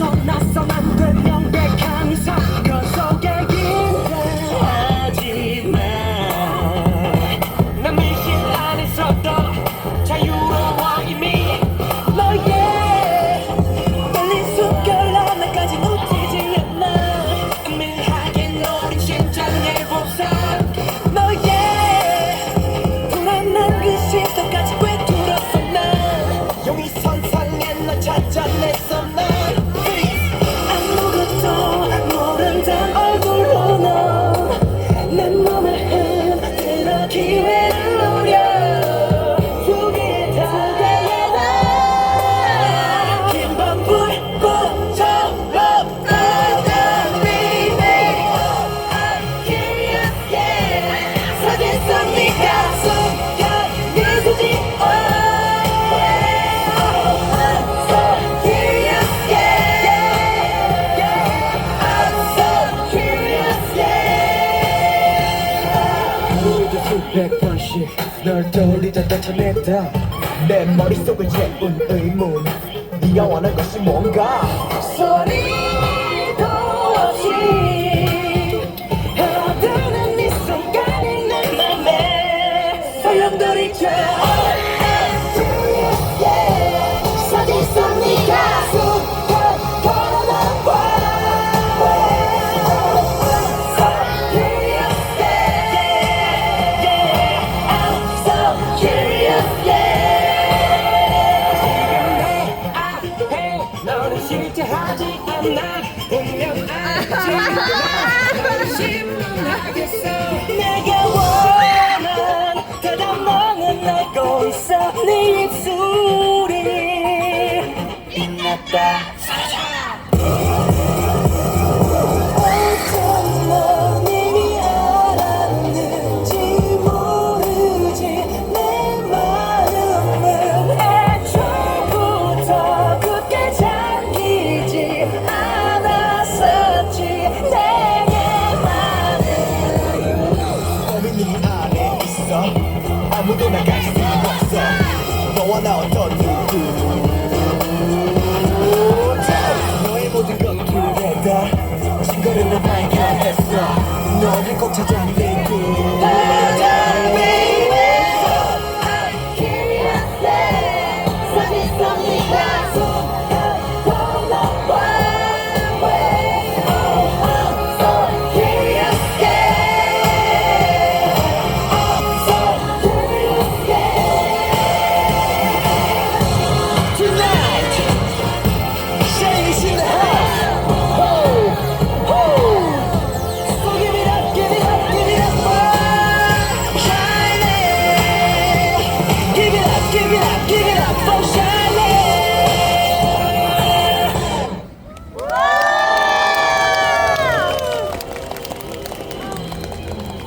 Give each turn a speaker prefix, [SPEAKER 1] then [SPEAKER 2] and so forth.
[SPEAKER 1] persona sonando en keep it.
[SPEAKER 2] 수백 번씩 널 떠올리다 쫓아냈다. 내 머릿속을 채운 의문. 네가 원한 것이 뭔가?
[SPEAKER 1] 소리도 없이 헤어드는 이 순간이 내 맘에. 소용돌이처럼 실제하지 않나 보면 알지 심문하겠어 내가 원한 대답망은 알고 있어 네 입술이 빛났다
[SPEAKER 2] 사라져 있어 아무데나 갈수 있어 너와 나 어떤